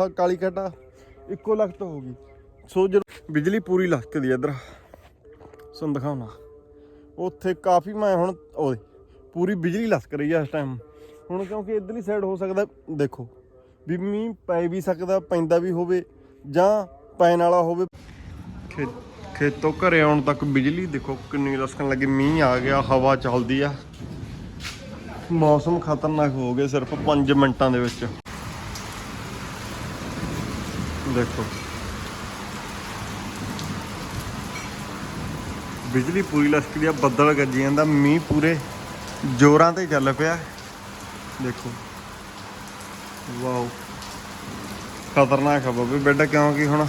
ਆਹ ਕਾਲੀ ਘਟਾ ਇੱਕੋ ਲਖਤ ਹੋ ਗਈ। ਸੋ ਜਦੋਂ ਬਿਜਲੀ ਪੂਰੀ ਲਖਕਦੀ ਇਧਰ। ਸੁਣ ਦਿਖਾਉਣਾ। ਉੱਥੇ ਕਾਫੀ ਮੈਂ ਹੁਣ, ਓਏ, ਪੂਰੀ ਬਿਜਲੀ ਲਸਕ ਰਹੀ ਆ ਇਸ ਟਾਈਮ ਹੁਣ ਕਿਉਂਕਿ ਇਧਰਲੀ ਸਾਈਡ ਹੋ ਸਕਦਾ, ਦੇਖੋ, ਵੀ ਮੀਂਹ ਪੈ ਵੀ ਸਕਦਾ, ਪੈਂਦਾ ਵੀ ਹੋਵੇ, ਜਾਂ ਪੈਣ ਵਾਲਾ ਹੋਵੇ। ਖੇ- ਖੇਤੋਂ ਘਰੇ ਆਉਣ ਤੱਕ ਬਿਜਲੀ, ਦੇਖੋ, ਕਿੰਨੀ ਲਸਕਣ ਲੱਗੀ, ਮੀਂਹ ਆ ਗਿਆ, ਹਵਾ ਚੱਲਦੀ ਆ। ਮੌਸਮ ਖਤਰਨਾਕ ਹੋ ਗਿਆ ਸਿਰਫ 5 ਮਿੰਟਾਂ ਦੇ ਵਿੱਚ। ਦੇਖੋ। ਬਿਜਲੀ ਪੂਰੀ ਲਸਕਦੀ ਆ, ਬੱਦਲ ਗੱਜੀ ਜਾਂਦਾ, ਮੀਂਹ ਪੂਰੇ ਜ਼ੋਰਾਂ ਤੇ ਚੱਲ ਪਿਆ। ਦੇਖੋ। ਵਾਓ। ਖਤਰਨਾਕ ਹਵਾ ਵੀ ਬੈੱਡ ਕਿਉਂਕਿ ਹੁਣ?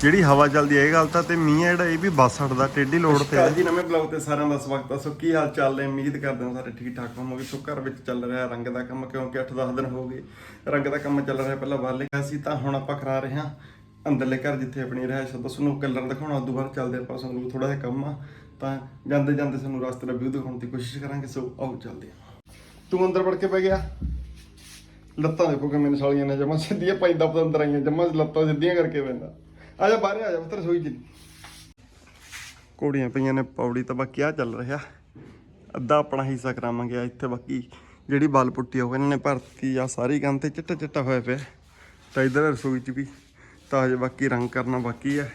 ਜਿਹੜੀ ਹਵਾ ਚੱਲਦੀ ਹੈ ਇਹ ਗੱਲ ਤਾਂ ਤੇ ਮੀਂਹ ਹੈ ਜਿਹੜਾ, ਇਹ ਵੀ ਬੱਸ ਹਟਦਾ ਟੇਢੀ ਲੋੜ ਤੇ ਜੀ, ਨਵੇਂ ਬਲੌਗ ਤੇ ਸਾਰਿਆਂ ਦਾ ਸਵਾਗਤ ਹੈ ਸੋ ਕੀ ਹਾਲ ਚਾਲ ਨੇ? ਉਮੀਦ ਕਰਦੇ ਹਾਂ ਸਾਰੇ ਠੀਕ ਠਾਕ ਹੋਵੋਗੇ। ਸੋ ਘਰ ਵਿੱਚ ਚੱਲ ਰਿਹਾ ਰੰਗ ਦਾ ਕੰਮ, ਕਿਉਂਕਿ 8-10 ਦਿਨ ਹੋ ਗਏ ਰੰਗ ਦਾ ਕੰਮ ਚੱਲ ਰਿਹਾ, ਪਹਿਲਾਂ ਬਾਹਰਲੇ ਘਰ ਸੀ, ਤਾਂ ਹੁਣ ਆਪਾਂ ਕਰਾ ਰਹੇ ਹਾਂ ਅੰਦਰਲੇ ਘਰ ਜਿੱਥੇ ਆਪਣੀ ਰਹਿائش ਹੈ ਤਾਂ ਕਲਰ ਦਿਖਾਉਣਾ, ਉਦੋਂ ਬਾਅਦ ਚੱਲਦੇ ਆਪਾਂ, ਸਾਨੂੰ ਥੋੜਾ ਜਿਹਾ ਕੰਮ ਆ, ਤਾਂ ਜਾਂਦੇ ਜਾਂਦੇ ਸਾਨੂੰ ਰਸਤੇ ਦਾ ਵਿਊ ਦਿਖਾਉਣ ਦੀ ਕੋਸ਼ਿਸ਼ ਕਰਾਂਗੇ। ਸੋ ਆਓ ਚੱਲਦੇ ਹਾਂ। ਤੂੰ ਅੰਦਰ ਵੜ ਕੇ ਪੈ ਗਿਆ। ਲੱਤਾਂ ਦੇਖੋ ਕਿ ਮੈਨੂੰ ਸਾਲੀਆਂ ਨੇ, ਜਮਾ ਸਿੱਧੀਆਂ ਪੈਂਦਾ ਪਤੰਦਰ ਆਈਆਂ, ਜਮਾ ਲੱਤਾਂ ਸਿੱਧੀਆਂ ਕਰਕੇ ਪੈਂਦਾ ਆ ਜਾ ਬਾਹਰ, ਆ ਜਾ ਪੁੱਤਰ, ਸੋਈ ਚ ਕੋੜੀਆਂ ਪਈਆਂ ਨੇ, ਪੌੜੀ ਤਾਂ ਬਾਕੀ ਆ ਚੱਲ ਰਿਹਾ। ਅੱਧਾ ਆਪਣਾ ਹਿੱਸਾ ਕਰਾਵਾਂਗੇ ਇੱਥੇ, ਬਾਕੀ ਜਿਹੜੀ ਬਾਲ ਪੁੱਟੀ ਉਹ ਇਹਨਾਂ ਨੇ ਭਰਤੀ ਆ, ਸਾਰੀ ਕੰਨ ਤੇ ਚਿੱਟਾ ਚਿੱਟਾ ਹੋਇਆ ਪਿਆ। ਤਾਂ ਇਧਰ ਰਸੋਈ ਚ ਵੀ ਤਾਂ ਹਜੇ ਬਾਕੀ ਰੰਗ ਕਰਨਾ ਬਾਕੀ ਹੈ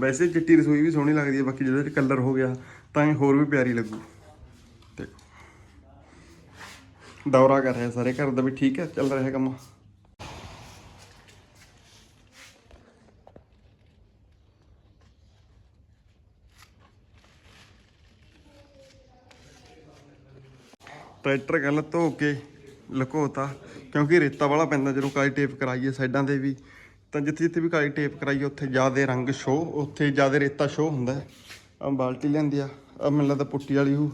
ਵੈਸੇ ਚਿੱਟੀ ਰਸੋਈ ਵੀ ਸੋਹਣੀ ਲੱਗਦੀ ਹੈ ਬਾਕੀ ਜਿਹਦੇ ਚ ਕਲਰ ਹੋ ਗਿਆ, ਤਾਂ ਇਹ ਹੋਰ ਵੀ ਪਿਆਰੀ ਲੱਗੂ। ਦੇਖੋ ਦੌਰਾ ਕਰ ਰਿਹਾ ਸਾਰੇ, ਘਰ ਦਾ ਵੀ ਠੀਕ ਹੈ ਚੱਲ ਰਿਹਾ ਕੰਮ। ਟਰੈਕਟਰ ਗੱਲ ਧੋ ਕੇ ਲਕੋਤਾ, ਕਿਉਂਕਿ ਰੇਤਾ ਵਾਲਾ ਪੈਂਦਾ ਜਦੋਂ ਕਾਲੀ ਟੇਪ ਕਰਾਈਏ ਸਾਈਡਾਂ ਤੇ ਵੀ, ਤਾਂ ਜਿੱਥੇ ਜਿੱਥੇ ਵੀ ਕਾਲੀ ਟੇਪ ਕਰਾਈਏ, ਉੱਥੇ ਜ਼ਿਆਦਾ ਰੰਗ ਸ਼ੋ ਉੱਥੇ ਜ਼ਿਆਦਾ ਰੇਤਾ ਸ਼ੋ ਹੁੰਦਾ ਆ ਬਾਲਟੀ ਲੈਂਦੀ ਆ ਆ ਮੈਨੂੰ ਲੱਗਦਾ ਪੁੱਟੀ ਵਾਲੀ ਹੂ।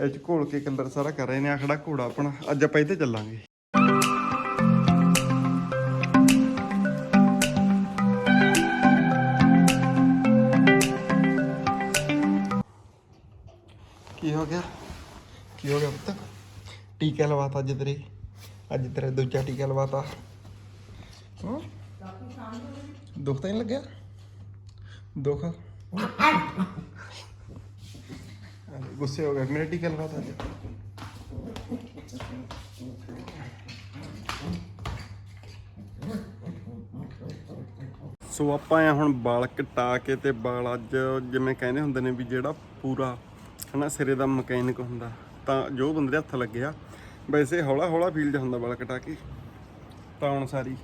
ਇਹ ਚ ਘੋਲ ਕੇ ਕਲਰ ਸਾਰਾ ਕਰ ਰਹੇ ਨੇ ਆ ਖੜਾ ਘੋੜਾ ਆਪਣਾ, ਅੱਜ ਆਪਾਂ ਇੱਥੇ ਚੱਲਾਂਗੇ। ਕੀ ਹੋ ਗਿਆ? ਕੀ ਹੋ ਗਿਆ ਪੁੱਤ? ਟੀਕਾ ਲਵਾਤਾ ਅੱਜ ਤੇਰੇ। ਅੱਜ ਤੇਰੇ ਦੂਜਾ ਟੀਕਾ ਲਵਾਤਾ। ਹਾਂ? ਦੁੱਖ ਤਾਂ ਨਹੀਂ ਲੱਗਿਆ? ਦੁੱਖ? ਗੁੱਸੇ ਹੋ ਗਿਆ ਮੇਰੇ ਟੀਕਾ ਲਵਾਤਾ ਅੱਜ। ਸੋ ਆਪਾਂ ਆ ਹੁਣ ਵਾਲ ਕਟਾ ਕੇ ਤੇ ਵਾਲ ਅੱਜ ਜਿਵੇਂ ਕਹਿੰਦੇ ਹੁੰਦੇ ਨੇ ਵੀ ਜਿਹੜਾ ਪੂਰਾ ਹਨਾ ਸਿਰੇ ਦਾ ਮਕੈਨਿਕ ਹੁੰਦਾ, ਤਾਂ ਜੋ ਬੰਦੇ ਦੇ ਹੱਥ ਲੱਗਿਆ ਵੈਸੇ ਹੌਲਾ ਹੌਲਾ ਫੀਲ ਜਿਹਾ ਹੁੰਦਾ ਵਾਲ ਕਟਾ ਕੇ ਤਾਂ ਹੁਣ ਸਾਰੀ।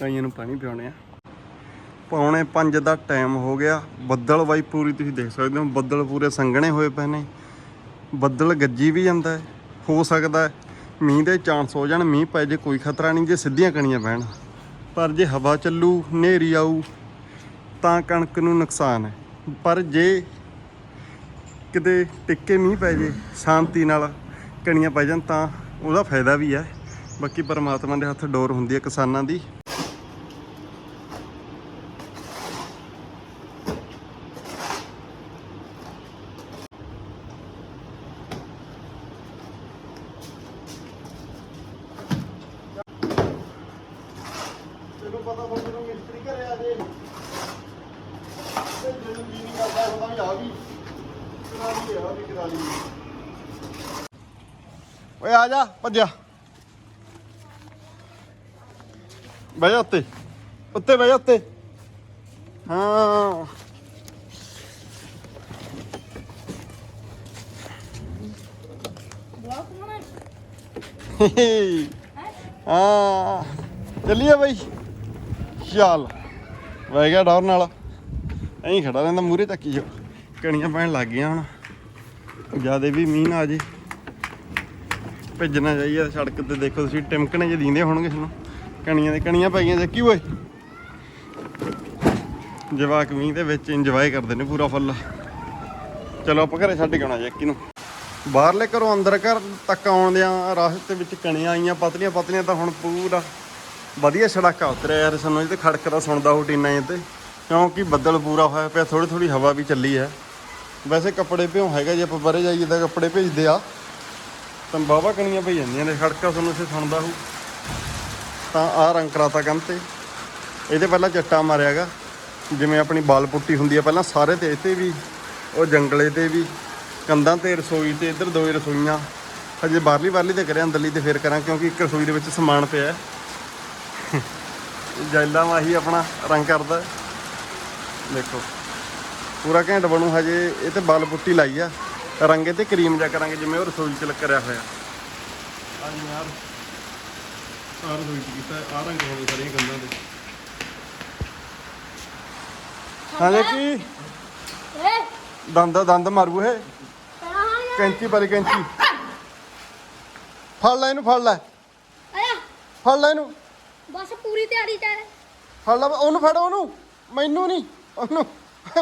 ਕਈਆਂ ਨੂੰ ਪਾਣੀ ਪਿਆਉਣੇ ਆ। ਪੌਣੇ 5 ਦਾ ਟਾਈਮ ਹੋ ਗਿਆ। ਬੱਦਲ ਬਾਈ ਪੂਰੀ ਤੁਸੀਂ ਦੇਖ ਸਕਦੇ ਹੋ, ਬੱਦਲ ਪੂਰੇ ਸੰਘਣੇ ਹੋਏ ਪਏ ਨੇ। ਬੱਦਲ ਗੱਜੀ ਵੀ ਜਾਂਦਾ ਹੋ ਸਕਦਾ ਮੀਂਹ ਦੇ ਚਾਂਸ ਹੋ ਜਾਣ, ਮੀਂਹ ਪੈ ਜੇ ਕੋਈ ਖਤਰਾ ਨਹੀਂ, ਜੇ ਸਿੱਧੀਆਂ ਕਣੀਆਂ ਪੈਣ। ਪਰ ਜੇ ਹਵਾ ਚੱਲੂ, ਹਨੇਰੀ ਆਊ, ਤਾਂ ਕਣਕ ਨੂੰ ਨੁਕਸਾਨ ਹੈ। ਪਰ ਜੇ ਕਿਤੇ ਟਿੱਕੇ ਮੀਂਹ ਪੈ ਜੇ, ਸ਼ਾਂਤੀ ਨਾਲ ਕਣੀਆਂ ਪੈ ਜਾਣ ਤਾਂ ਉਹਦਾ ਫਾਇਦਾ ਵੀ ਹੈ। ਬਾਕੀ ਪਰਮਾਤਮਾ ਦੇ ਹੱਥ ਡੋਰ ਹੁੰਦੀ ਹੈ ਕਿਸਾਨਾਂ ਦੀ। ਤੈਨੂੰ ਪਤਾ ਹੁਣ ਜਦੋਂ ਮਿਸਤਰੀ ਘਰੇ ਆ ਜੇ ਤੇ ਜਦੋਂ ਜੀ ਨਹੀਂ ਕਰਦਾ ਹੁੰਦਾ ਵੀ ਆ ਗਈ ਕਰਾ ਲਈ ਆ ਵੀ ਕਰਾ ਲਈ ਓਏ ਆ ਜਾ ਭੱਜਿਆ। ਬਹਿ ਜਾ ਉੱਤੇ। ਉੱਤੇ ਬਹਿ ਜਾ ਉੱਤੇ। ਹਾਂ। ਹਾਂ? ਚੱਲੀਏ ਬਈ। ਚੱਲ। ਵਹਿ ਗਿਆ ਡੌਰ ਨਾਲ। ਐਂ ਖੜਾ ਰਹਿੰਦਾ ਮੂਰੇ ਚੱਕੀ ਜੋ ਕਣੀਆਂ ਪੈਣ ਲੱਗ ਗਈਆਂ ਹੁਣ। ਜਿਆਦੇ ਵੀ ਮੀਂਹ ਨਾ ਆ ਜੇ। ਭੇਜਣਾ ਚਾਹੀਏ ਸੜਕ ਤੇ ਦੇਖੋ ਤੁਸੀਂ, ਟਿਮਕਣੇ ਜਿਹੇ ਦੀਂਦੇ ਹੋਣਗੇ ਤੁਹਾਨੂੰ। ਕਣੀਆਂ ਦੇ, ਕਣੀਆਂ ਪੈ ਗਈਆਂ ਜੱਕੀ ਓਏ। ਜਵਾਕ ਮੀਂਹ ਦੇ ਵਿੱਚ ਇੰਜੋਏ ਕਰਦੇ ਨੇ ਪੂਰਾ ਫੁੱਲ। ਚਲੋ ਆਪਾਂ ਘਰੇ ਛੱਡ ਕੇ ਆਉਣਾ ਜੱਕੀ ਨੂੰ। ਬਾਹਰਲੇ ਘਰੋਂ ਅੰਦਰ ਘਰ ਤੱਕ ਆਉਂਦਿਆਂ ਰਸਤੇ ਵਿੱਚ ਕਣੀਆਂ ਆਈਆਂ, ਪਤਲੀਆਂ ਪਤਲੀਆਂ ਤਾਂ ਹੁਣ ਪੂਰਾ ਵਧੀਆ ਸੜਾਕਾ ਉਤਰਿਆ ਯਾਰ, ਸਾਨੂੰ ਇਹ ਤੇ ਖੜਕਦਾ ਸੁਣਦਾ ਹੋ ਟੀਨਾਂ ਇਹ ਤੇ। ਕਿਉਂਕਿ ਬੱਦਲ ਪੂਰਾ ਹੋਇਆ ਪਿਆ ਥੋੜੀ ਥੋੜੀ ਹਵਾ ਵੀ ਚੱਲੀ ਹੈ। ਵੈਸੇ ਕੱਪੜੇ ਭਿਉਂ ਹੈਗਾ ਜੇ ਆਪਾਂ ਬਾਹਰੇ ਜਾਈਏ ਤਾਂ ਕੱਪੜੇ ਭੇਜਦੇ ਆ। ਤਾਂ ਬਾਵਾ ਕਣੀਆਂ ਪਈ ਜਾਂਦੀਆਂ ਨੇ ਖੜਕਾ ਤੁਹਾਨੂੰ ਇੱਥੇ ਸੁਣਦਾ ਹੋਊ। ਤਾਂ ਆਹ ਰੰਗ ਕਰਾਤਾ ਕੰਮ ਤੇ। ਇਹਦੇ ਪਹਿਲਾਂ ਚੱਟਾ ਮਾਰਿਆਗਾ ਜਿਵੇਂ ਆਪਣੀ ਬਾਲ ਪੁੱਟੀ ਹੁੰਦੀ ਆ ਪਹਿਲਾਂ ਸਾਰੇ ਤੇ ਇੱਥੇ ਵੀ ਉਹ ਜੰਗਲੇ ਤੇ ਵੀ ਕੰਧਾਂ ਤੇ ਰਸੋਈ ਤੇ ਇੱਧਰ ਦੋਏ ਰਸੋਈਆਂ। ਹਜੇ ਬਾਹਰਲੀ ਬਾਹਰਲੀ ਤੇ ਕਰਿਆ ਅੰਦਰਲੀ ਤੇ ਫੇਰ ਕਰਾਂ ਕਿਉਂਕਿ ਇੱਕ ਰਸੋਈ ਦੇ ਵਿੱਚ ਸਮਾਨ ਪਿਆ ਹੈ। ਜੈਲਾ ਮਾਹੀ ਆਪਣਾ ਰੰਗ ਕਰਦਾ ਹੈ। ਦੇਖੋ। ਪੂਰਾ ਘੈਂਟ ਬਣੂ ਹਜੇ ਇਹ ਤੇ ਬਾਲ ਪੁੱਟੀ ਲਾਈ ਆ। ਰੰਗੇ ਤੇ ਕਰੀਮ ਜਾ ਕਰਾਂਗੇ ਜਿਵੇਂ ਉਹ ਰਸੋਈ ਚ ਕਰਿਆ ਹੋਇਆ। ਆ ਯਾਰ ਆਹ ਰਸੋਈ ਚ ਕੀਤਾ ਆ ਰੰਗ ਹੋਵੇ ਸਾਰੀਆਂ ਕੰਧਾਂ ਤੇ। ਹਾਂ ਦੇਖੀ ਏ। ਦੰਦ ਦੰਦ ਮਾਰੂ ਇਹ। ਕੈਂਚੀ ਵਾਲੀ ਕੈਂਚੀ। ਫੜ ਲੈ ਇਹਨੂੰ ਫੜ ਲੈ। ਆਇਆ। ਫੜ ਲੈ ਇਹਨੂੰ। ਬਸ ਪੂਰੀ ਤਿਆਰੀ ਚ ਹੈ ਫੜ ਲੈ ਉਹਨੂੰ ਫੜ ਉਹਨੂੰ। ਮੈਨੂੰ ਨਹੀਂ ਉਹਨੂੰ।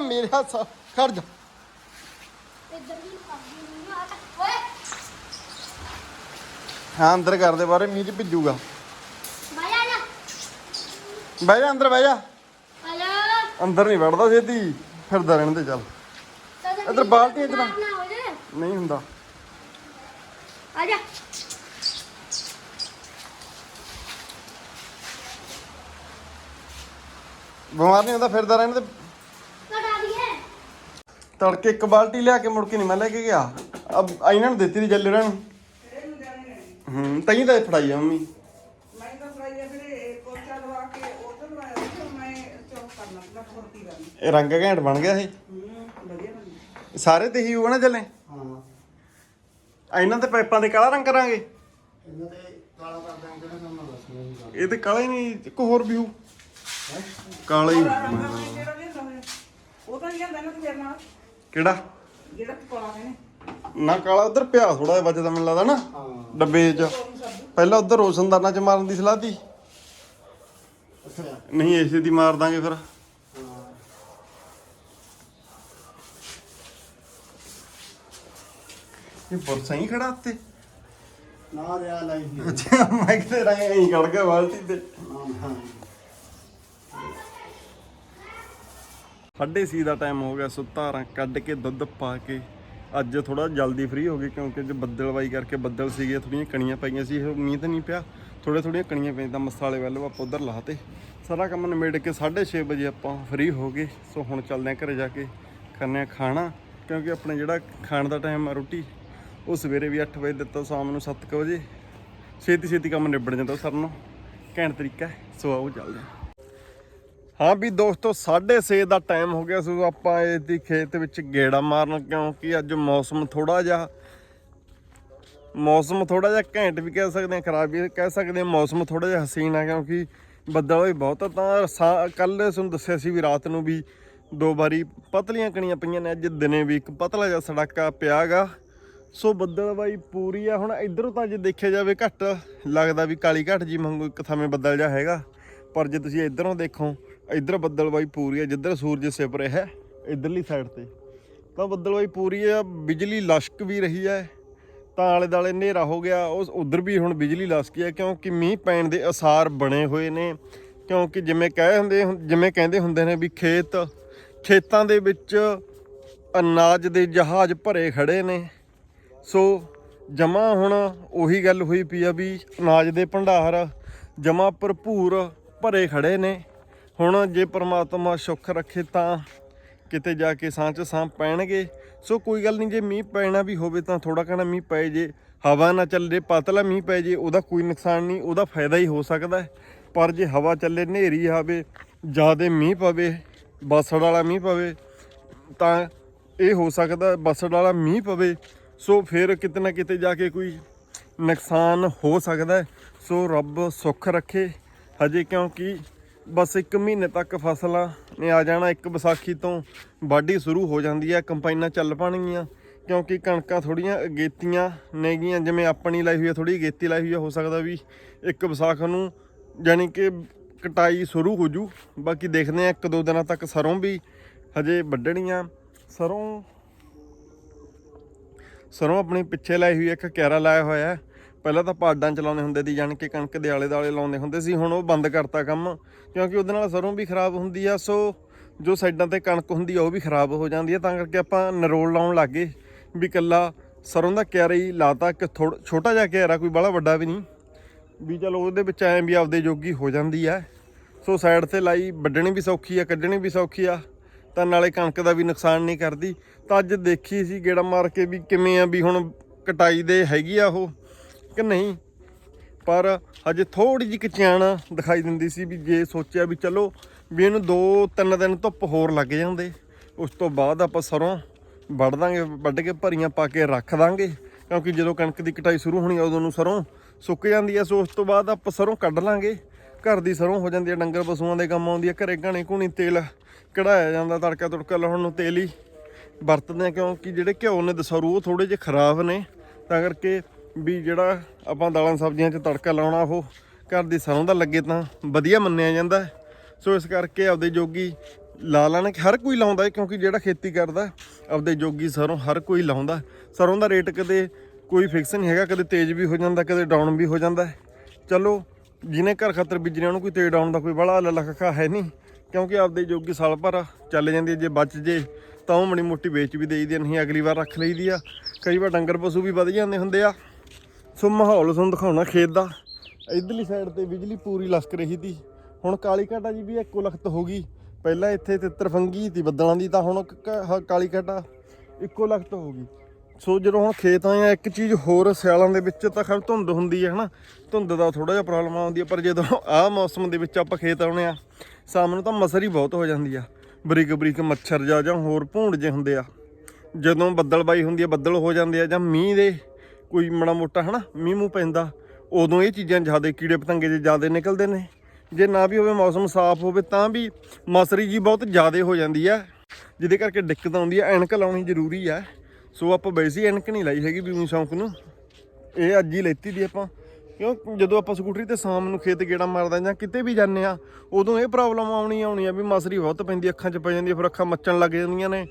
ਮੇਰੇ ਹੱਥ ਖੜ ਜਾ। ਇੱਧਰ ਵੀ ਕਰਦੀ ਨਹੀਂ ਆ ਓਏ। ਹਾਂ ਅੰਦਰ ਕਰ ਦੇ ਬਾਰੇ ਮੀਂਹ ਚ ਭਿੱਜੂਗਾ। ਬਾਇਆ ਆ ਬਹਿ ਜਾ ਅੰਦਰ ਬਹਿ ਜਾ। ਅੰਦਰ ਨਹੀਂ ਵੜਦਾ ਛੇਤੀ ਫਿਰਦਾ ਰਹਿਣ ਦੇ ਚੱਲ। ਇੱਧਰ ਬਾਲਟੀ ਇੱਧਰ। ਆ। ਨਾ ਹੋ ਜੇ ਨਹੀਂ ਹੁੰਦਾ। ਆ ਜਾ। ਬਿਮਾਰ ਨਹੀਂ ਹੁੰਦਾ ਫਿਰਦਾ ਰਹਿਣ ਦੇ। ਤੜਕੇ ਇੱਕ ਬਾਲਟੀ ਲਿਆ ਕੇ ਮੁੜ ਕੇ ਨਹੀਂ ਮੈਂ ਲੈ ਕੇ ਗਿਆ। ਅਬ ਇਹਨਾਂ ਨੂੰ ਦਿੱਤੀ ਦੀ ਜੱਲੇ ਨੂੰ। ਹੂੰ ਤਈ ਤਾਂ ਇਹ ਫੜਾਈ ਆ ਮੰਮੀ। ਮੈਂ ਤਾਂ ਫਰਾਈ ਆ ਫਿਰ ਇਹ ਪੋਚਾ ਲਵਾ ਕੇ ਉਧਰ ਲਵਾਇਆ ਸੀ ਫਿਰ ਮੈਂ ਚੌਕ ਕਰਨਾ ਸੀ ਮੈਂ ਫੁਰਤੀ ਕਰਨੀ। ਇਹ ਰੰਗ ਘੈਂਟ ਬਣ ਗਿਆ ਇਹ। ਹੂੰ ਵਧੀਆ ਬਣੀ ਸਾਰੇ ਤੇ ਹੀ ਹੋਣਾ ਨਾ ਚੱਲੇ ਹਾਂ। ਆ ਇਹਨਾਂ ਤੇ ਪਾਈਪਾਂ ਦੇ ਕਾਲਾ ਰੰਗ ਕਰਾਂਗੇ? ਇਹਨਾਂ ਤੇ ਕਾਲਾ ਕਰ ਦਾਂਗੇ ਕਿਹੜਾ ਕੰਮ ਕਰ ਇਹ ਤੇ ਕਾਲਾ ਹੀ ਨਹੀਂ ਇੱਕ ਹੋਰ ਵੀ ਹੋਊ। ਕਾਲਾ ਹੀ ਉਹ ਤਾਂ ਲਿਆਂਦਾ ਨਾ ਤੇਰੇ ਨਾਲ। ਕਿਹੜਾ? ਜਿਹੜਾ ਪਕਾ ਨੇ ਨਾ ਕਾਲਾ ਉਧਰ ਪਿਆ ਥੋੜਾ ਜਿਹਾ ਬਚਦਾ ਮੈਨੂੰ ਲੱਗਦਾ ਨਾ ਹਾਂ। ਡੱਬੇ 'ਚ। ਪਹਿਲਾਂ ਉਧਰ ਰੋਸ਼ਨਦਾਨਾਂ 'ਚ ਮਾਰਨ ਦੀ ਸਲਾਹ ਅੱਛਾ। ਨਹੀਂ ਏਸੇ ਦੀ ਮਾਰ ਦਾਂਗੇ ਫਿਰ। ਇਹ ਪੁਰਸਾ ਹੀ ਖੜਾ ਉੱਤੇ? ਨਾ ਰਿਆ ਲਾਈ ਅੱਛਾ ਮੈਂ ਕਿਤੇ ਰਹਿ ਐਂ ਖੜ ਗਿਆ ਬਾਲਟੀ ਤੇ। ਹਾਂ ਹਾਂ। ਸਾਢੇ ਸੀ ਦਾ ਟਾਈਮ ਹੋ ਗਿਆ, ਸੋ ਧਾਰਾਂ ਕੱਢ ਕੇ, ਦੁੱਧ ਪਾ ਕੇ, ਅੱਜ ਥੋੜਾ ਜਲਦੀ ਫ੍ਰੀ ਹੋ ਗਏ ਕਿਉਂਕਿ ਅੱਜ ਬੱਦਲਵਾਈ ਕਰਕੇ ਬੱਦਲ ਸੀਗੇ ਥੋੜੀਆਂ ਕਣੀਆਂ ਪਾਈਆਂ ਸੀ, ਇਹ ਮੀਂਹ ਤਾਂ ਨਹੀਂ ਪਿਆ ਥੋੜੇ ਥੋੜੀਆਂ ਕਣੀਆਂ ਪਈਆਂ ਤਾਂ ਮਸਾਲੇ ਵੱਲ ਆਪਾਂ ਉਧਰ ਲਾਤੇ ਸਾਰਾ ਕੰਮ ਨਿਮੇੜ ਕੇ 6:30 ਵਜੇ ਆਪਾਂ ਫ੍ਰੀ ਹੋ ਗਏ, ਸੋ ਹੁਣ ਚੱਲਦੇ ਹਾਂ ਘਰੇ ਜਾ ਕੇ ਕਰਨੇ ਆ ਖਾਣਾ, ਕਿਉਂਕਿ ਆਪਣੇ ਜਿਹੜਾ ਖਾਣ ਦਾ ਟਾਈਮ ਆ ਰੋਟੀ, ਉਹ ਸਵੇਰੇ ਵੀ 8 ਵਜੇ ਦਿੱਤਾ, ਸ਼ਾਮ ਨੂੰ 7 ਵਜੇ। ਛੇਤੀ ਛੇਤੀ ਕੰਮ ਨਿਬੜ ਜਾਂਦਾ ਸਰ ਨੂੰ, ਘੈਂਟ ਤਰੀਕਾ ਸੋ ਆਓ ਚੱਲਦੇ ਹਾਂ। ਹਾਂ ਵੀ ਦੋਸਤੋ 6:30 ਦਾ ਟਾਈਮ ਹੋ ਗਿਆ ਸੋ ਆਪਾਂ ਇਹ ਦੀ ਖੇਤ ਵਿੱਚ ਗੇੜਾ ਮਾਰਨ ਕਿਉਂਕਿ ਅੱਜ ਮੌਸਮ ਥੋੜਾ ਜਿਹਾ, ਮੌਸਮ ਥੋੜਾ ਜਿਹਾ ਘੈਂਟ ਵੀ ਕਹਿ ਸਕਦੇ ਹਾਂ, ਖਰਾਬ ਵੀ ਕਹਿ ਸਕਦੇ ਹਾਂ, ਮੌਸਮ ਥੋੜਾ ਜਿਹਾ ਹਸੀਨ ਆ ਕਿਉਂਕਿ ਬੱਦਲ ਹੋਈ ਬਹੁਤ ਆ, ਤਾਂ ਕੱਲ ਤੁਹਾਨੂੰ ਦੱਸਿਆ ਸੀ ਵੀ ਰਾਤ ਨੂੰ ਵੀ ਦੋ ਵਾਰੀ ਪਤਲੀਆਂ ਕਣੀਆਂ ਪਈਆਂ ਨੇ, ਅੱਜ ਦਿਨੇ ਵੀ ਇੱਕ ਪਤਲਾ ਜਿਹਾ ਸੜਾਕਾ ਪਿਆਗਾ ਸੋ ਬੱਦਲਵਾਈ ਪੂਰੀ ਆ, ਹੁਣ ਇਧਰੋਂ ਤਾਂ ਜੇ ਦੇਖਿਆ ਜਾਵੇ ਘੱਟ ਲੱਗਦਾ ਵੀ ਕਾਲੀ ਘੱਟ ਜੀ ਵਾਂਗੂ ਇੱਕ ਥਾਵੇਂ ਬੱਦਲ ਜਿਹਾ ਹੈਗਾ, ਪਰ ਜੇ ਤੁਸੀਂ ਇਧਰੋਂ ਦੇਖੋ ਇਧਰ ਬੱਦਲਵਾਈ ਪੂਰੀ ਹੈ ਜਿੱਧਰ ਸੂਰਜ ਸਿਪ ਰਿਹਾ ਹੈ, ਇਧਰਲੀ ਸਾਈਡ ਤੇ। ਤਾਂ ਬੱਦਲਵਾਈ ਪੂਰੀ ਆ, ਬਿਜਲੀ ਲਸ਼ਕ ਵੀ ਰਹੀ ਹੈ, ਤਾਂ ਆਲੇ ਦਾਲੇ ਹਨੇਰਾ ਹੋ ਗਿਆ, ਉਸ ਉਧਰ ਵੀ ਹੁਣ ਬਿਜਲੀ ਲਸਕੀ ਹੈ ਕਿਉਂਕਿ ਮੀਂਹ ਪੈਣ ਦੇ ਅਸਾਰ ਬਣੇ ਹੋਏ ਨੇ। ਕਿਉਂਕਿ ਜਿਵੇਂ ਕਹੇ ਹੁੰਦੇ ਜਿਵੇਂ ਕਹਿੰਦੇ ਹੁੰਦੇ ਨੇ ਵੀ ਖੇਤ, ਖੇਤਾਂ ਦੇ ਵਿੱਚ ਅਨਾਜ ਦੇ ਜਹਾਜ਼ ਭਰੇ ਖੜੇ ਨੇ। ਸੋ ਜਮਾ ਹੁਣ ਉਹੀ ਗੱਲ ਹੋਈ ਪਈ ਆ ਵੀ ਅਨਾਜ ਦੇ ਭੰਡਾਰ ਜਮਾ ਭਰਪੂਰ ਭਰੇ ਖੜੇ ਨੇ। ਹੁਣ ਜੇ ਪ੍ਰਮਾਤਮਾ ਸੁੱਖ ਰੱਖੇ ਤਾਂ ਕਿਤੇ ਜਾ ਕੇ ਸਾਹ ਚ ਸਾਹ ਪੈਣਗੇ। ਸੋ ਕੋਈ ਗੱਲ ਨਹੀਂ, ਜੇ ਮੀਂਹ ਪੈਣਾ ਵੀ ਹੋਵੇ ਤਾਂ ਥੋੜਾ ਘਣਾ ਮੀਂਹ ਪਏ ਜੇ। ਹਵਾ ਨਾ ਚੱਲੇ ਪਤਲਾ ਮੀਂਹ ਪੈ ਜੇ, ਉਹਦਾ ਕੋਈ ਨੁਕਸਾਨ ਨਹੀਂ, ਉਹਦਾ ਫਾਇਦਾ ਹੀ ਹੋ ਸਕਦਾ ਪਰ ਜੇ ਹਵਾ ਚੱਲੇ, ਹਨੇਰੀ ਆਵੇ, ਜ਼ਿਆਦਾ ਮੀਂਹ ਪਵੇ, ਬਸੜ ਵਾਲਾ ਮੀਂਹ ਪਵੇ, ਤਾਂ ਇਹ ਹੋ ਸਕਦਾ ਬਸੜ ਵਾਲਾ ਮੀਂਹ ਪਵੇ। ਸੋ ਫਿਰ ਕਿਤੇ ਨਾ ਕਿਤੇ ਜਾ ਕੇ ਕੋਈ ਨੁਕਸਾਨ ਹੋ ਸਕਦਾ ਸੋ ਰੱਬ ਸੁੱਖ ਰੱਖੇ। ਹਜੇ ਕਿਉਂਕਿ ਬਸ 1 ਮਹੀਨੇ ਤੱਕ ਫਸਲਾਂ ਨੇ ਆ ਜਾਣਾ, ਇੱਕ ਵਿਸਾਖੀ ਤੋਂ ਵਾਢੀ ਸ਼ੁਰੂ ਹੋ ਜਾਂਦੀ ਹੈ ਕੰਪਾਈਨਾਂ ਚੱਲ ਪਾਣਗੀਆਂ ਕਿਉਂਕਿ ਕਣਕਾਂ ਥੋੜੀਆਂ ਅਗੇਤੀਆਂ ਨੇਗੀਆਂ, ਜਿਵੇਂ ਆਪਣੀ ਲਾਈ ਹੋਈ ਹੈ ਥੋੜੀ ਅਗੇਤੀ ਲਾਈ ਹੋਈ ਹੈ ਹੋ ਸਕਦਾ ਵੀ ਇੱਕ ਵਿਸਾਖ ਨੂੰ ਯਾਨੀ ਕਿ ਕਟਾਈ ਸ਼ੁਰੂ ਹੋ ਜੂ। ਬਾਕੀ ਦੇਖਦੇ ਆ, ਇੱਕ ਦੋ ਦਿਨਾਂ ਤੱਕ ਸਰੋਂ ਵੀ ਹਜੇ ਵੱਢਣੀਆਂ। ਸਰੋਂ ਸਰੋਂ ਆਪਣੀ ਪਿੱਛੇ ਲਾਈ ਹੋਈ ਇੱਕ ਕਿਆਰਾ ਲਾਇਆ ਹੋਇਆ। ਹੈ ਪਹਿਲਾਂ ਤਾਂ ਪਾਡਾਂ ਚਲਾਉਂਦੇ ਹੁੰਦੇ ਸੀ, ਜਾਣ ਕੇ ਕਣਕ ਦੇ ਆਲੇ ਦਾਲੇ ਲਾਉਂਦੇ ਹੁੰਦੇ ਸੀ, ਹੁਣ ਉਹ ਬੰਦ ਕਰਤਾ ਕੰਮ, ਕਿਉਂਕਿ ਉਹਦੇ ਨਾਲ ਸਰੋਂ ਵੀ ਖਰਾਬ ਹੁੰਦੀ ਆ, ਸੋ ਜੋ ਸਾਈਡਾਂ ਤੇ ਕਣਕ ਹੁੰਦੀ ਆ, ਉਹ ਵੀ ਖਰਾਬ ਹੋ ਜਾਂਦੀ ਆ, ਤਾਂ ਕਰਕੇ ਆਪਾਂ ਨਰੋਲ ਲਾਉਣ ਲੱਗੇ ਵੀ ਕੱਲਾ ਸਰੋਂ ਦਾ ਕਿਆਰਾ ਹੀ ਲਾਤਾ ਕਿ ਥੋੜਾ ਛੋਟਾ ਜਿਹਾ ਕਿਆਰਾ, ਕੋਈ ਬੜਾ ਵੱਡਾ ਵੀ ਨਹੀਂ, ਵੀ ਚਲੋ ਉਹਦੇ ਵਿੱਚ ਐਂ ਵੀ ਆਪਦੇ ਜੋਗੀ ਹੋ ਜਾਂਦੀ ਆ, ਸੋ ਸਾਈਡ ਤੇ ਲਾਈ, ਵੱਢਣੀ ਵੀ ਸੌਖੀ ਆ, ਕੱਢਣੀ ਵੀ ਸੌਖੀ ਆ, ਤਾਂ ਨਾਲੇ ਕਣਕ ਦਾ ਵੀ ਨੁਕਸਾਨ ਨਹੀਂ ਕਰਦੀ, ਤਾਂ ਅੱਜ ਦੇਖੀ ਸੀ ਗੇੜਾ ਮਾਰ ਕੇ ਵੀ ਕਿਵੇਂ ਆ, ਵੀ ਹੁਣ ਕਟਾਈ ਦੇ ਹੈਗੀ ਆ ਉਹ ਕਿ ਨਹੀਂ? ਪਰ ਹਜੇ ਥੋੜੀ ਜਿਹੀ ਕਚਿਆਣ ਦਿਖਾਈ ਦਿੰਦੀ ਸੀ ਵੀ ਜੇ ਸੋਚਿਆ ਵੀ ਚਲੋ ਵੀ ਇਹਨੂੰ 2-3 ਦਿਨ ਧੁੱਪ ਹੋਰ ਲੱਗ ਜਾਂਦੇ, ਉਸ ਤੋਂ ਬਾਅਦ ਆਪਾਂ ਸਰੋਂ ਵੱਢ ਦਾਂਗੇ, ਵੱਢ ਕੇ ਭਰੀਆਂ ਪਾ ਕੇ ਰੱਖ ਦਾਂਗੇ। ਕਿਉਂਕਿ ਜਦੋਂ ਕਣਕ ਦੀ ਕਟਾਈ ਸ਼ੁਰੂ ਹੋਣੀ ਉਦੋਂ ਨੂੰ ਸਰੋਂ ਸੁੱਕ ਜਾਂਦੀ ਆ, ਸੋ ਉਸ ਤੋਂ ਬਾਅਦ ਆਪਾਂ ਸਰੋਂ ਕੱਢ ਲਾਂਗੇ। ਘਰ ਦੀ ਸਰੋਂ ਹੋ ਜਾਂਦੀ ਆ, ਡੰਗਰ ਪਸ਼ੂਆਂ ਦੇ ਕੰਮ ਆਉਂਦੀ ਆ, ਘਰੇ ਘਾਣੀ ਘੁਣੀ ਤੇਲ ਕਢਾਇਆ ਜਾਂਦਾ, ਤੜਕਾ ਤੁੜਕਾ ਲਾਉਣ ਨੂੰ ਤੇਲ ਹੀ ਵਰਤਦੇ ਆ, ਕਿਉਂਕਿ ਜਿਹੜੇ ਘਿਓ ਨੇ, ਦਸਰੂ ਉਹ ਥੋੜੇ ਜਿਹੇ ਖਰਾਬ ਨੇ। ਤਾਂ ਕਰਕੇ ਵੀ ਜਿਹੜਾ ਆਪਾਂ ਦਾਲਾਂ ਸਬਜ਼ੀਆਂ 'ਚ ਤੜਕਾ ਲਾਉਣਾ, ਉਹ ਘਰ ਦੀ ਸਰੋਂ ਦਾ ਲੱਗੇ ਤਾਂ ਵਧੀਆ ਮੰਨਿਆ ਜਾਂਦਾ ਸੋ ਇਸ ਕਰਕੇ ਆਪਦੇ ਜੋਗੀ ਲਾ ਲੈਣ ਹਰ ਕੋਈ ਲਾਉਂਦਾ ਕਿਉਂਕਿ ਜਿਹੜਾ ਖੇਤੀ ਕਰਦਾ, ਆਪਦੇ ਜੋਗੀ ਸਰੋਂ ਹਰ ਕੋਈ ਲਾਉਂਦਾ ਸਰੋਂ ਦਾ ਰੇਟ ਕਦੇ ਕੋਈ ਫਿਕਸ ਨਹੀਂ ਹੈਗਾ, ਕਦੇ ਤੇਜ਼ ਵੀ ਹੋ ਜਾਂਦਾ, ਕਦੇ ਡਾਊਨ ਵੀ ਹੋ ਜਾਂਦਾ ਚਲੋ, ਜਿਹਨੇ ਘਰ ਖਾਤਰ ਬੀਜਣੇ ਉਹਨੂੰ ਕੋਈ ਤੇਜ਼ ਡਾਊਨ ਦਾ ਕੋਈ ਬੜਾ ਲੱਖਾ ਹੈ ਨਹੀਂ, ਕਿਉਂਕਿ ਆਪਦੇ ਜੋਗੀ ਸਾਲ ਭਰ ਚੱਲ ਜਾਂਦੀ ਹੈ। ਜੇ ਬਚ ਜੇ, ਤਾਂ ਉਹ ਮਣੀ ਮੋਟੀ ਵੇਚ ਵੀ ਦੇਈਦੀ ਨਹੀਂ ਅਗਲੀ ਵਾਰ ਰੱਖ ਲਈਦੀ ਆ। ਕਈ ਵਾਰ ਡੰਗਰ ਪਸ਼ੂ ਵੀ ਵਧ ਜਾਂਦੇ ਹੁੰਦੇ ਆ। ਸੋ ਮਾਹੌਲ ਤੁਹਾਨੂੰ ਦਿਖਾਉਣਾ ਖੇਤ ਦਾ। ਇਧਰਲੀ ਸਾਈਡ ਤੇ ਬਿਜਲੀ ਪੂਰੀ ਲਸਕ ਰਹੀ ਸੀ ਹੁਣ ਕਾਲੀ ਘਾਟਾ ਜੀ ਵੀ ਇੱਕੋ ਲਖਤ ਹੋ ਗਈ। ਪਹਿਲਾਂ ਇੱਥੇ ਤਿੱਤਰ ਫੰਗੀ ਸੀ ਬੱਦਲਾਂ ਦੀ, ਤਾਂ ਹੁਣ ਕਾਲੀ ਘਾਟਾ ਇੱਕੋ ਲਖਤ ਹੋ ਗਈ। ਸੋ ਜਦੋਂ ਹੁਣ ਖੇਤ ਆਏ ਆ, ਇੱਕ ਚੀਜ਼ ਹੋਰ ਸਿਆਲਾਂ ਦੇ ਵਿੱਚ ਤਾਂ ਖਰ ਧੁੰਦ ਹੁੰਦੀ ਹੈ, ਹਨਾ? ਧੁੰਦ ਦਾ ਥੋੜਾ ਜਿਹਾ ਪ੍ਰੋਬਲਮ ਆਉਂਦੀ ਹੈ, ਪਰ ਜਦੋਂ ਆਹ ਮੌਸਮ ਦੇ ਵਿੱਚ ਆਪਾਂ ਖੇਤ ਆਉਣੇ ਆ, ਸ਼ਾਮ ਨੂੰ ਤਾਂ ਮਸਰ ਹੀ ਬਹੁਤ ਹੋ ਜਾਂਦੀ ਆ। ਬਰੀਕ ਬਰੀਕ ਮੱਛਰ ਜਾ, ਜਾਂ ਹੋਰ ਭੂੰਡ ਜੇ ਹੁੰਦੇ ਆ। ਜਦੋਂ ਬੱਦਲ ਬਾਈ ਹੁੰਦੀ ਆ, ਬੱਦਲ ਹੋ ਜਾਂਦੇ ਆ ਜਾਂ ਮੀਂਹ ਦੇ ਕੋਈ ਮਾੜਾ ਮੋਟਾ ਹਨਾ ਮੀਂਹ ਮੂੰਹ ਪੈਂਦਾ ਉਦੋਂ ਇਹ ਚੀਜ਼ਾਂ ਜ਼ਿਆਦਾ ਕੀੜੇ ਪਤੰਗੇ ਜੇ ਜ਼ਿਆਦਾ ਨਿਕਲਦੇ ਨੇ। ਜੇ ਨਾ ਵੀ ਹੋਵੇ ਮੌਸਮ ਸਾਫ਼ ਹੋਵੇ ਤਾਂ ਵੀ ਮਸਰੀ ਜੀ ਬਹੁਤ ਜ਼ਿਆਦਾ ਹੋ ਜਾਂਦੀ ਆ ਜਿਹਦੇ ਕਰਕੇ ਦਿੱਕਤ ਆਉਂਦੀ ਆ ਐਨਕ ਲਾਉਣੀ ਜ਼ਰੂਰੀ ਆ। ਸੋ ਆਪਾਂ ਵੈਸੇ ਹੀ ਐਨਕ ਨਹੀਂ ਲਾਈ ਹੈਗੀ ਬੀਮੀ ਸ਼ੌਂਕ ਨੂੰ। ਇਹ ਅੱਜ ਹੀ ਲੈਤੀ ਦੀ ਆਪਾਂ। ਕਿਉਂ? ਜਦੋਂ ਆਪਾਂ ਸਕੂਟਰੀ ਤੇ ਸ਼ਾਮ ਨੂੰ ਖੇਤ ਗੇੜਾ ਮਾਰਦਾ ਜਾਂ ਕਿਤੇ ਵੀ ਜਾਂਦੇ ਆ ਉਦੋਂ ਇਹ ਪ੍ਰੋਬਲਮ ਆਉਣੀ ਆਉਣੀ ਆ ਵੀ ਮਸਰੀ ਬਹੁਤ ਪੈਂਦੀ ਅੱਖਾਂ 'ਚ ਪੈ ਜਾਂਦੀ ਆ, ਫਿਰ ਅੱਖਾਂ ਮੱਚਣ ਲੱਗ ਜਾਂਦੀਆਂ ਨੇ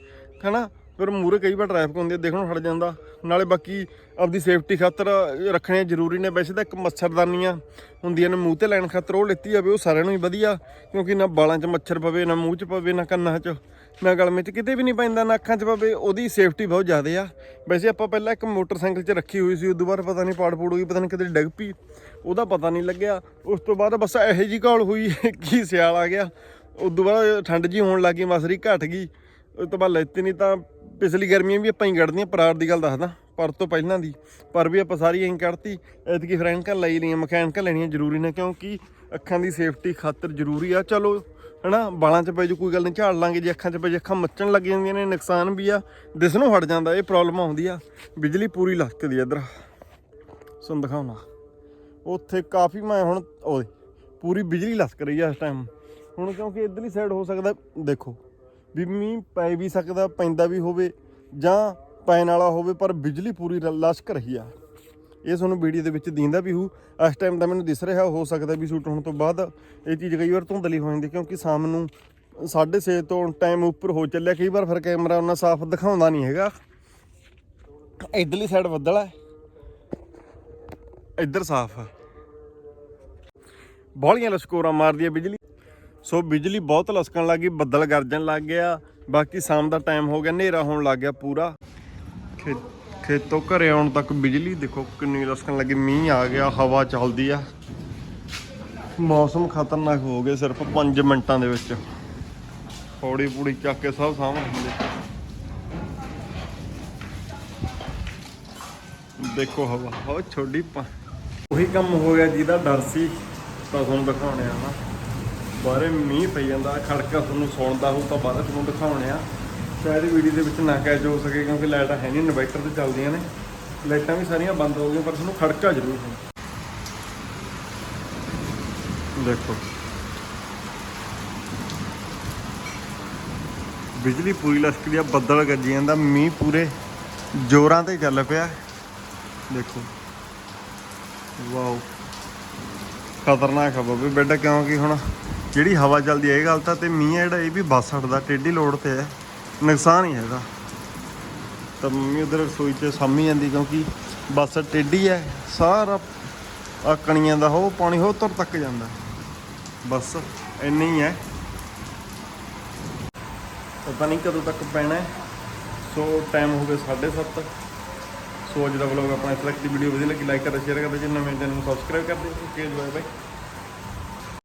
ਹਨਾ? ਫਿਰ ਮੂਰੇ ਕਈ ਵਾਰ ਟ੍ਰੈਫਿਕ ਹੁੰਦੀ ਆ ਨੂੰ ਹਟ ਜਾਂਦਾ। ਨਾਲੇ ਬਾਕੀ ਆਪਦੀ ਸੇਫਟੀ ਖਾਤਰ ਰੱਖਣੇ ਜ਼ਰੂਰੀ ਨੇ। ਵੈਸੇ ਤਾਂ ਇੱਕ ਮੱਛਰਦਾਨੀਆਂ ਹੁੰਦੀਆਂ ਨੇ, ਮੂੰਹ ਤੇ ਲੈਣ ਖਾਤਰ ਉਹ ਲੈਤੀ ਜਾਵੇ, ਉਹ ਸਾਰਿਆਂ ਨੂੰ ਹੀ ਵਧੀਆ। ਕਿਉਂਕਿ ਨਾ ਬਾਲਾਂ 'ਚ ਮੱਛਰ ਪਵੇ, ਨਾ ਮੂੰਹ 'ਚ ਪਵੇ, ਨਾ ਕੰਨਾਂ 'ਚ, ਨਾ ਗਲਮੇ 'ਚ, ਕਿਤੇ ਵੀ ਨਹੀਂ ਪੈਂਦਾ, ਨਾ ਅੱਖਾਂ 'ਚ ਪਵੇ, ਉਹਦੀ ਸੇਫਟੀ ਬਹੁਤ ਜ਼ਿਆਦਾ ਆ। ਵੈਸੇ ਆਪਾਂ ਪਹਿਲਾਂ ਇੱਕ ਮੋਟਰਸਾਈਕਲ 'ਚ ਰੱਖੀ ਹੋਈ ਸੀ, ਉਦੋਂ ਬਾਅਦ ਪਤਾ ਨਹੀਂ ਪਾੜ ਪੂੜ ਗਈ ਪਤਾ ਨਹੀਂ ਕਿਤੇ ਡਿੱਗ ਪਈ, ਉਹਦਾ ਪਤਾ ਨਹੀਂ ਲੱਗਿਆ। ਉਸ ਤੋਂ ਬਾਅਦ ਬਸ ਇਹੋ ਜੀ ਘਾਲ ਹੋਈ, ਕਿ ਸਿਆਲ ਆ ਗਿਆ। ਉਦੋਂ ਬਾਅਦ ਠੰਡ ਜੀ ਹੋਣ ਲੱਗੀ ਮਸਰੀ ਘਟ ਗਈ ਉਹ ਤੋਂ ਬਾਅਦ ਲੈਤੀ ਨਹੀਂ ਤਾਂ ਪਿਛਲੀ ਗਰਮੀਆਂ ਵੀ ਆਪਾਂ ਹੀ ਕੱਢਦੀਆਂ ਪਰਾਰ ਦੀ ਗੱਲ ਦੱਸਦਾ, ਪਰ ਤੋਂ ਪਹਿਲਾਂ ਦੀ। ਪਰ ਵੀ ਆਪਾਂ ਸਾਰੀ ਐਂ ਕੱਢਤੀ, ਐਤਕੀ ਫਰੈਂਕਾਂ ਲਈ ਲਈਆਂ ਮਕੈਨਿਕਾਂ ਲੈਣੀਆਂ ਜ਼ਰੂਰੀ ਨੇ, ਕਿਉਂਕਿ ਅੱਖਾਂ ਦੀ ਸੇਫਟੀ ਖਾਤਰ ਜ਼ਰੂਰੀ ਆ। ਚਲੋ, ਹਨਾ ਬਾਲਾਂ 'ਚ ਪੈ ਜੂ, ਕੋਈ ਗੱਲ ਨਹੀਂ ਝਾੜ ਲਾਂਗੇ, ਜੇ ਅੱਖਾਂ 'ਚ ਪੈ ਜੇ, ਅੱਖਾਂ ਮੱਚਣ ਲੱਗ ਜਾਂਦੀਆਂ ਨੇ, ਨੁਕਸਾਨ ਵੀ ਆ ਦਿਸ ਨੂੰ ਹਟ ਜਾਂਦਾ, ਇਹ ਪ੍ਰੋਬਲਮ ਆਉਂਦੀ ਆ। ਬਿਜਲੀ ਪੂਰੀ ਲਸਕਦੀ ਆ ਇੱਧਰ। ਸੁਣ ਦਿਖਾਉਣਾ ਉੱਥੇ ਕਾਫੀ ਮੈਂ ਹੁਣ, ਓਏ, ਪੂਰੀ ਬਿਜਲੀ ਲਸਕ ਰਹੀ ਆ ਇਸ ਟਾਈਮ ਹੁਣ ਕਿਉਂਕਿ ਇਧਰਲੀ ਸਾਈਡ ਹੋ ਸਕਦਾ, ਦੇਖੋ। ਵੀ ਮੀਂਹ ਪੈ ਵੀ ਸਕਦਾ, ਪੈਂਦਾ ਵੀ ਹੋਵੇ ਜਾਂ ਪੈਣ ਵਾਲਾ ਹੋਵੇ, ਪਰ ਬਿਜਲੀ ਪੂਰੀ ਰ- ਲਸਕ ਰਹੀ ਆ। ਇਹ ਤੁਹਾਨੂੰ ਵੀਡੀਓ ਦੇ ਵਿੱਚ ਦਿੰਦਾ ਵੀ ਹੂ, ਇਸ ਟਾਈਮ ਤਾਂ ਮੈਨੂੰ ਦਿਸ ਰਿਹਾ, ਹੋ ਸਕਦਾ ਵੀ ਸ਼ੂਟ ਹੋਣ ਤੋਂ ਬਾਅਦ ਇਹ ਚੀਜ਼ ਕਈ ਵਾਰ ਧੁੰਦਲੀ ਹੋ ਜਾਂਦੀ, ਕਿਉਂਕਿ ਸ਼ਾਮ ਨੂੰ 6:30 ਤੋਂ ਟਾਈਮ ਉੱਪਰ ਹੋ ਚੱਲਿਆ, ਕਈ ਵਾਰ ਫਿਰ ਕੈਮਰਾ ਉਹਨਾਂ ਸਾਫ਼ ਦਿਖਾਉਂਦਾ ਨਹੀਂ ਹੈਗਾ। ਇਧਰਲੀ ਸਾਈਡ ਬੱਦਲ ਹੈ ਇੱਧਰ ਸਾਫ਼ ਆ। ਬਾਹਲੀਆਂ ਲਸ਼ਕੋਰਾਂ ਮਾਰਦੀ ਆ ਬਿਜਲੀ। ਸੋ ਬਿਜਲੀ ਬਹੁਤ ਲਸਕਣ ਲੱਗੀ ਬੱਦਲ ਗਰਜਣ ਲੱਗ ਗਿਆ। ਬਾਕੀ ਸ਼ਾਮ ਦਾ ਟਾਈਮ ਹੋ ਗਿਆ, ਹਨੇਰਾ ਹੋਣ ਲੱਗ ਗਿਆ ਪੂਰਾ। ਖੇਤੋਂ ਘਰੇ ਆਉਣ ਤੱਕ ਬਿਜਲੀ, ਦੇਖੋ ਕਿੰਨੀ ਲਸਕਣ ਲੱਗੀ, ਮੀਂਹ ਆ ਗਿਆ, ਹਵਾ ਚੱਲਦੀ ਆ। ਮੌਸਮ ਖਤਰਨਾਕ ਹੋ ਗਿਆ ਸਿਰਫ 5 ਮਿੰਟਾਂ ਦੇ ਵਿੱਚ। ਪੌੜੀ ਪੂੜੀ ਚੱਕ ਕੇ ਸਭ ਸਾਹਮਣੇ ਹੁੰਦੇ। ਦੇਖੋ ਹਵਾ ਹੋ ਛੋਡੀ ਉਹੀ ਕੰਮ ਹੋ ਗਿਆ ਜਿਹਦਾ ਡਰ ਸੀ, ਤਾਂ ਤੁਹਾਨੂੰ ਦਿਖਾਉਣੇ ਆ ਨਾ। ਬਾਹਰੇ ਮੀਂਹ ਪਈ ਜਾਂਦਾ, ਖੜਕਾ ਤੁਹਾਨੂੰ ਸੁਣਦਾ ਹੋਊ ਤਾਂ ਬਾਅਦ ਤੁਹਾਨੂੰ ਦਿਖਾਉਣੇ ਆ। ਸ਼ਾਇਦ ਵੀਡੀਓ ਦੇ ਵਿੱਚ ਨਾ ਕੈਚ ਹੋ ਸਕੇ ਕਿਉਂਕਿ ਲਾਈਟਾਂ ਹੈ ਨਹੀਂ, ਇਨਵਰਟਰ ਤੇ ਚੱਲਦੀਆਂ ਨੇ। ਲਾਈਟਾਂ ਵੀ ਸਾਰੀਆਂ ਬੰਦ ਹੋ ਗਈਆਂ, ਪਰ ਤੁਹਾਨੂੰ ਖੜਕਾ ਜ਼ਰੂਰ ਹੈ। ਦੇਖੋ। ਬਿਜਲੀ ਪੂਰੀ ਲਸਕਦੀ ਆ, ਬੱਦਲ ਗੱਜੀ ਜਾਂਦਾ, ਮੀਂਹ ਪੂਰੇ ਜ਼ੋਰਾਂ ਤੇ ਚੱਲ ਪਿਆ। ਦੇਖੋ। ਵਾਓ। ਖਤਰਨਾਕ ਹਵਾ ਵੀ ਬੈੱਡ ਕਿਉਂਕਿ ਹੁਣ? ਜਿਹੜੀ ਹਵਾ ਚੱਲਦੀ ਹੈ, ਇਹ ਗੱਲ ਤਾਂ ਤੇ ਮੀਂਹ ਜਿਹੜਾ, ਇਹ ਵੀ ਬੱਸ ਹਟਦਾ, ਟੇਢੀ ਲੋੜ ਤੇ ਹੈ। ਨੁਕਸਾਨ ਹੀ ਹੈ ਇਹਦਾ। ਤਾਂ ਮੰਮੀ ਉਧਰ ਰਸੋਈ 'ਚ ਸਾਮੀ ਜਾਂਦੀ, ਕਿਉਂਕਿ ਬੱਸ ਟੇਢੀ ਹੈ, ਸਾਰਾ ਆ ਕਣੀਆਂ ਦਾ ਹੋ ਪਾਣੀ ਹੋ ਤੁਰ ਤੱਕ ਜਾਂਦਾ। ਬਸ ਇੰਨਾ ਹੀ ਹੈ। ਪਤਾ ਨਹੀਂ ਕਦੋਂ ਤੱਕ ਪੈਣਾ ਸੋ ਟਾਈਮ ਹੋ ਗਿਆ 7:30 ਸੋ ਅੱਜ ਦਾ ਵਲੌਗ ਆਪਣਾ ਇਸ ਤੱਕ ਦੀ ਵੀਡੀਓ ਵਧੀਆ ਲੱਗੀ ਲਾਈਕ ਕਰੋ ਸ਼ੇਅਰ ਕਰੋ, ਜੇ ਨਵੇਂ ਚੈਨਲ ਨੂੰ ਸਬਸਕ੍ਰਾਈਬ ਕਰ ਦਿਓ। Okay bye bye